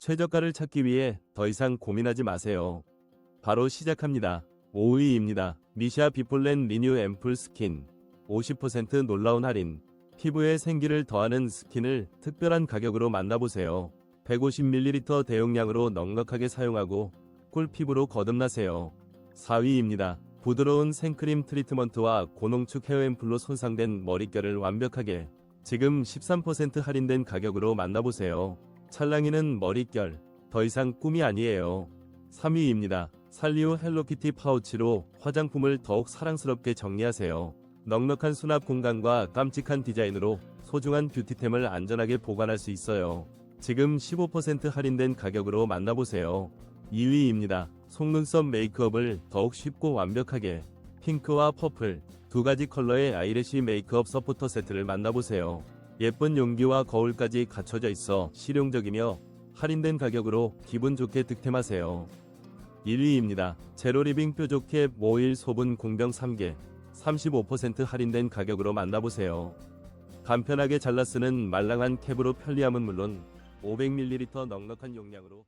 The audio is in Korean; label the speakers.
Speaker 1: 최저가를 찾기 위해 더 이상 고민하지 마세요. 바로 시작합니다. 5위입니다. 미샤 비폴렌 리뉴 앰플 스킨 50% 놀라운 할인 피부에 생기를 더하는 스킨을 특별한 가격으로 만나보세요. 150ml 대용량으로 넉넉하게 사용하고 꿀 피부로 거듭나세요. 4위입니다. 부드러운 생크림 트리트먼트와 고농축 헤어 앰플로 손상된 머릿결을 완벽하게 지금 13% 할인된 가격으로 만나보세요. 찰랑이는 머릿결 더 이상 꿈이 아니에요. 3위입니다. 살리오 헬로키티 파우치로 화장품을 더욱 사랑스럽게 정리하세요. 넉넉한 수납 공간과 깜찍한 디자인으로 소중한 뷰티템을 안전하게 보관할 수 있어요. 지금 15% 할인된 가격으로 만나보세요. 2위입니다. 속눈썹 메이크업을 더욱 쉽고 완벽하게 핑크와 퍼플 두 가지 컬러의 아이래쉬 메이크업 서포터 세트를 만나보세요. 예쁜 용기와 거울까지 갖춰져 있어 실용적이며 할인된 가격으로 기분 좋게 득템하세요. 1위입니다. 제로리빙 뾰족해 모일 소분 공병 3개 35% 할인된 가격으로 만나보세요. 간편하게 잘라 쓰는 말랑한 캡으로 편리함은 물론 500ml 넉넉한 용량으로